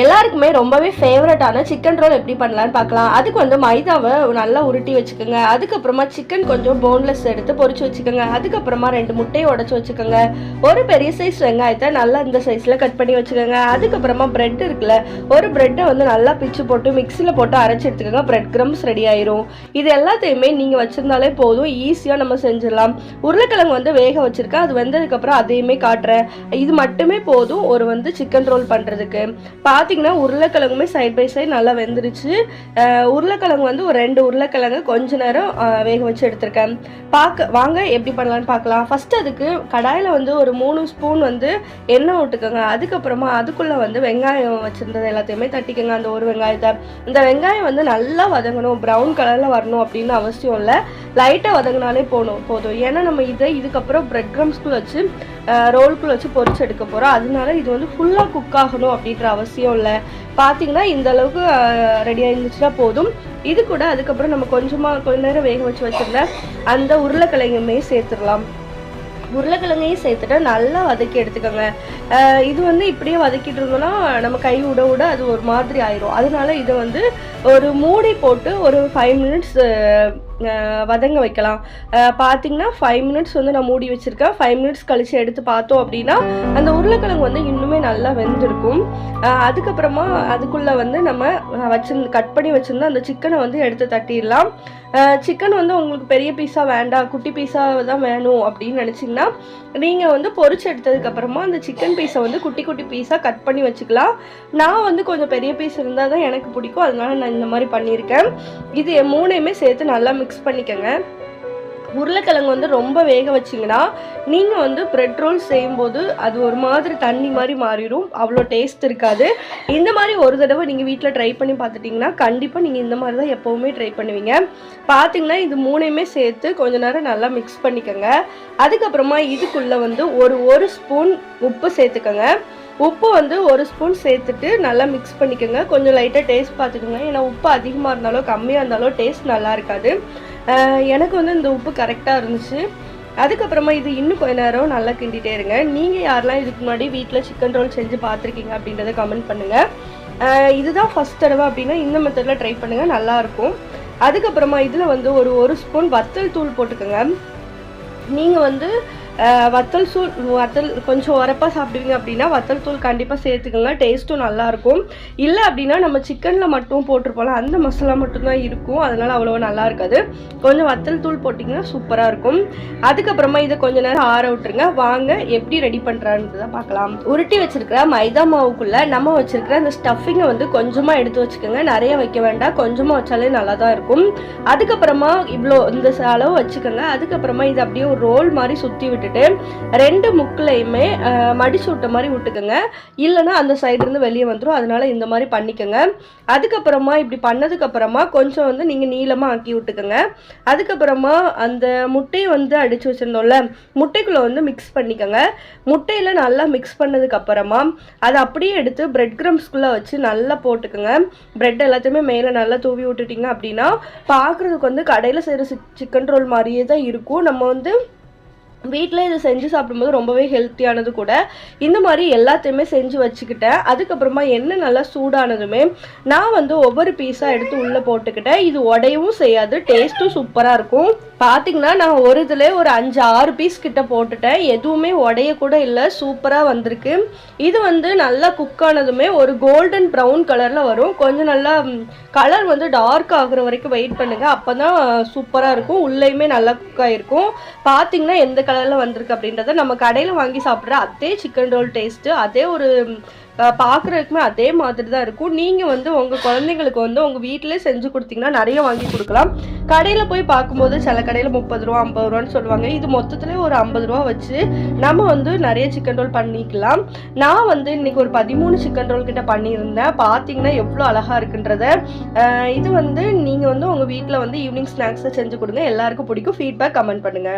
எல்லாருக்குமே ரொம்பவே ஃபேவரட்டான சிக்கன் ரோல் எப்படி பண்ணலான்னு பார்க்கலாம். அதுக்கு வந்து மைதாவை நல்லா உருட்டி வச்சுக்கோங்க. அதுக்கப்புறமா சிக்கன் கொஞ்சம் போன்லெஸ் எடுத்து பொறிச்சு வச்சுக்கோங்க. அதுக்கப்புறமா ரெண்டு முட்டையை உடச்சி வச்சுக்கோங்க. ஒரு பெரிய சைஸ் வெங்காயத்தை நல்லா இந்த சைஸில் கட் பண்ணி வச்சுக்கோங்க. அதுக்கப்புறமா பிரெட் இருக்குல்ல ஒரு பிரெட்டை வந்து நல்லா பிச்சு போட்டு மிக்சியில் போட்டு அரைச்சி எடுத்துக்கோங்க. பிரெட் கிரம்ஸ் ரெடி ஆயிரும். இது எல்லாத்தையுமே நீங்கள் வச்சுருந்தாலே போதும். ஈஸியாக நம்ம செஞ்சிடலாம். உருளைக்கிழங்கு வந்து வேக வச்சுருக்கேன். அது வெந்ததுக்கப்புறம் அதையுமே காட்டுறேன். இது மட்டுமே போதும் ஒரு வந்து சிக்கன் ரோல் பண்ணுறதுக்கு பார்த்தீங்கன்னா உருளைக்கிழங்குமே சைட் பை சைடு நல்லா வெந்துருச்சு. உருளைக்கிழங்கு வந்து ஒரு ரெண்டு உருளைக்கிழங்கு கொஞ்ச நேரம் வேக வச்சு எடுத்திருக்கேன். பார்க்க வாங்க எப்படி பண்ணலான்னு பார்க்கலாம் ஃபஸ்ட்டு அதுக்கு கடாயில் வந்து ஒரு மூணு ஸ்பூன் வந்து எண்ணெய் விட்டுக்கோங்க அதுக்கப்புறமா அதுக்குள்ளே வந்து வெங்காயம் வச்சுருந்தது எல்லாத்தையுமே தட்டிக்கோங்க. அந்த ஒரு வெங்காயத்தை. இந்த வெங்காயம் வந்து நல்லா வதங்கணும். ப்ரௌன் கலரில் வரணும் அப்படின்னு அவசியம் இல்லை. லைட்டாக வதங்கினாலே போகணும் போதும். ஏன்னா நம்ம இதை இதுக்கப்புறம் ப்ரெட் க்ரம்ஸ்குள்ளே வச்சு ரோலுக்குள்ளே வச்சு பொறிச்சு எடுக்க போகிறோம் அதனால இது வந்து ஃபுல்லாக குக் ஆகணும் அப்படின்ற அவசியம் இல்லை. பார்த்தீங்கன்னா இந்த அளவுக்கு ரெடியாக இருந்துச்சுன்னா போதும். இது கூட அதுக்கப்புறம் நம்ம கொஞ்சமாக கொஞ்ச நேரம் வேக வச்சு வச்சுருந்த அந்த உருளைக்கிழங்குமே சேர்த்துடலாம். உருளைக்கிழங்கையும் சேர்த்துட்டு நல்லா வதக்கி எடுத்துக்கோங்க. இது வந்து இப்படியே வதக்கிட்டு இருந்தோம்னா நம்ம கை விட விட அது ஒரு மாதிரி ஆயிரும். அதனால இதை வந்து ஒரு மூடி போட்டு ஒரு ஃபைவ் மினிட்ஸ் வதங்க வைக்கலாம். பார்த்திங்கன்னா பார்த்தீங்கன்னா ஃபைவ் மினிட்ஸ் வந்து நான் மூடி வச்சுருக்கேன். ஃபைவ் மினிட்ஸ் கழித்து எடுத்து பார்த்தோம் அப்படின்னா அந்த உருளைக்கிழங்கு வந்து இன்னுமே நல்லா வெந்திருக்கும். அதுக்கப்புறமா அதுக்குள்ளே வந்து நம்ம வச்சிருந்து கட் பண்ணி வச்சுருந்தா அந்த சிக்கனை வந்து எடுத்து தட்டிடலாம். சிக்கன் வந்து உங்களுக்கு பெரிய பீஸாக வேண்டாம். குட்டி பீஸாக தான் வேணும் அப்படின்னு நினச்சிங்கன்னா நீங்கள் வந்து பொறிச்சு எடுத்ததுக்கப்புறமா அந்த சிக்கன் பீஸை வந்து குட்டி குட்டி பீஸாக கட் பண்ணி வச்சுக்கலாம். நான் வந்து கொஞ்சம் பெரிய பீஸ் இருந்தால் தான் எனக்கு பிடிக்கும். அதனால நான் இந்த மாதிரி பண்ணியிருக்கேன். இது மூணையுமே சேர்த்து நல்லா மிக்ஸ் பண்ணிக்கோங்க. உருளைக்கிழங்கு வந்து ரொம்ப வேக வச்சிங்கன்னா நீங்கள் வந்து ப்ரெட் ரோல் செய்யும்போது அது ஒரு மாதிரி தண்ணி மாதிரி மாறிடும். அவ்வளோ டேஸ்ட் இருக்காது. இந்த மாதிரி ஒரு தடவை நீங்கள் வீட்டில் ட்ரை பண்ணி பார்த்துட்டிங்கன்னா கண்டிப்பாக நீங்கள் இந்த மாதிரி தான் எப்போவுமே ட்ரை பண்ணுவீங்க. பார்த்தீங்கன்னா இது மூணையுமே சேர்த்து கொஞ்ச நேரம் நல்லா மிக்ஸ் பண்ணிக்கோங்க. அதுக்கப்புறமா இதுக்குள்ளே வந்து ஒரு ஒரு ஸ்பூன் உப்பு சேர்த்துக்கோங்க. உப்பு வந்து ஒரு ஸ்பூன் சேர்த்துட்டு நல்லா மிக்ஸ் பண்ணிக்கோங்க. கொஞ்சம் லைட்டாக டேஸ்ட் பார்த்துக்கோங்க. ஏன்னா உப்பு அதிகமாக இருந்தாலோ கம்மியாக இருந்தாலோ டேஸ்ட் நல்லா இருக்காது. எனக்கு வந்து இந்த உப்பு கரெக்டாக இருந்துச்சு. அதுக்கப்புறமா இது இன்னும் கொஞ்ச நேரம் நல்லா கிண்டிட்டே இருங்க. நீங்கள் யாரெல்லாம் இதுக்கு முன்னாடி வீட்டில் சிக்கன் ரோல் செஞ்சு பார்த்துருக்கீங்க அப்படின்றத கமெண்ட் பண்ணுங்கள் இதுதான் ஃபஸ்ட் தடவை அப்படின்னா இந்த மெத்தடில் ட்ரை பண்ணுங்கள் நல்லாயிருக்கும் அதுக்கப்புறமா இதில் வந்து ஒரு ஒரு ஸ்பூன் வத்தல் தூள் போட்டுக்கோங்க. நீங்கள் வந்து வத்தல் தூள் வத்தல் கொஞ்சம் உரப்பாக சாப்பிடுவீங்க அப்படின்னா வத்தல் தூள் கண்டிப்பாக சேர்த்துக்கோங்க டேஸ்ட்டும் நல்லாயிருக்கும். இல்லை அப்படின்னா நம்ம சிக்கனில் மட்டும் போட்டிருப்போம்ல அந்த மசாலா மட்டும்தான் இருக்கும். அதனால் அவ்வளோவா நல்லா இருக்காது கொஞ்சம் வத்தல் தூள் போட்டிங்கன்னா சூப்பராக இருக்கும். அதுக்கப்புறமா இதை கொஞ்ச நேரம் ஆற விட்டுருங்க. வாங்க எப்படி ரெடி பண்ணுறான்றதை பார்க்கலாம். உருட்டி வச்சிருக்கிற மைதா மாவுக்குள்ளே நம்ம வச்சிருக்கிற அந்த ஸ்டஃபிங்கை வந்து கொஞ்சமாக எடுத்து வச்சுக்கோங்க. நிறைய வைக்க வேண்டாம். கொஞ்சமாக வச்சாலே நல்லா தான் இருக்கும். அதுக்கப்புறமா இவ்வளோ இந்த அளவு வச்சுக்கோங்க. அதுக்கப்புறமா இது அப்படியே ஒரு ரோல் மாதிரி சுற்றி விட்டு விட்டுட்டு ரெண்டு முக்கிலையுமே அஹ், மடிச்சு விட்ட மாதிரி விட்டுக்கோங்க. இல்லைன்னா அந்த சைடுலேருந்து வெளியே வந்துடும் அதனால இந்த மாதிரி பண்ணிக்கோங்க. அதுக்கப்புறமா இப்படி பண்ணதுக்கப்புறமா கொஞ்சம் வந்து நீங்கள் நீளமாக ஆக்கி விட்டுக்கோங்க. அதுக்கப்புறமா அந்த முட்டையை வந்து அடித்து வச்சுருந்தோம்ல முட்டைக்குள்ளே வந்து மிக்ஸ் பண்ணிக்கோங்க. முட்டையில் நல்லா மிக்ஸ் பண்ணதுக்கப்புறமா அதை அப்படியே எடுத்து பிரெட் க்ரம்ஸ்குள்ளே வச்சு நல்லா போட்டுக்கோங்க. பிரெட் எல்லாத்தையுமே மேலே நல்லா தூவி விட்டுட்டீங்க அப்படின்னா பார்க்குறதுக்கு வந்து கடையில் செய்கிற சிக்கன் ரோல் மாதிரியே தான் இருக்கும். நம்ம வந்து வீட்டில் இதை செஞ்சு சாப்பிடும்போது ரொம்பவே ஹெல்த்தியானது கூட. இந்த மாதிரி எல்லாத்தையுமே செஞ்சு வச்சுக்கிட்டேன். அதுக்கப்புறமா என்ன நல்லா சூடானதுமே நான் வந்து ஒவ்வொரு பீஸாக எடுத்து உள்ளே போட்டுக்கிட்டேன். இது உடையவும் செய்யாது டேஸ்ட்டும் சூப்பராக இருக்கும். பார்த்தீங்கன்னா நான் ஒரு இதில் ஒரு அஞ்சு ஆறு பீஸ் கிட்ட போட்டுட்டேன். எதுவுமே உடைய கூட இல்லை சூப்பராக வந்திருக்கு. இது வந்து நல்லா குக் ஆனதுமே ஒரு கோல்டன் ப்ரௌன் கலரில் வரும். கொஞ்சம் நல்லா கலர் வந்து டார்க் ஆகுற வரைக்கும் வெயிட் பண்ணுங்கள் அப்போ தான் சூப்பராக இருக்கும். உள்ளேயுமே நல்லா குக் ஆகிருக்கும் பார்த்தீங்கன்னா எந்த கலரில் வந்திருக்கு அப்படின்றத நம்ம கடையில் வாங்கி சாப்பிட்ற அதே சிக்கன் ரோல் டேஸ்ட்டு அதே ஒரு பார்க்குறதுக்குமே அதே மாதிரி தான் இருக்கும். நீங்கள் வந்து உங்கள் குழந்தைங்களுக்கு வந்து உங்கள் வீட்டிலே செஞ்சு கொடுத்தீங்கன்னா நிறைய வாங்கி கொடுக்கலாம். கடையில் போய் பார்க்கும்போது சில கடையில் முப்பது ரூபா ஐம்பது ரூபான்னு சொல்லுவாங்க. இது மொத்தத்திலே ஒரு ஐம்பது ரூபா வச்சு நம்ம வந்து நிறைய சிக்கன் ரோல் பண்ணிக்கலாம். நான் வந்து இன்னைக்கு ஒரு பதிமூணு சிக்கன் ரோல் கிட்ட பண்ணியிருந்தேன். பார்த்தீங்கன்னா எவ்வளோ அழகாக இருக்குன்றத இது வந்து நீங்கள் வந்து உங்கள் வீட்டில் வந்து ஈவினிங் ஸ்நாக்ஸை செஞ்சு கொடுங்க. எல்லாருக்கும் பிடிக்கும். ஃபீட்பேக் கமெண்ட் பண்ணுங்கள்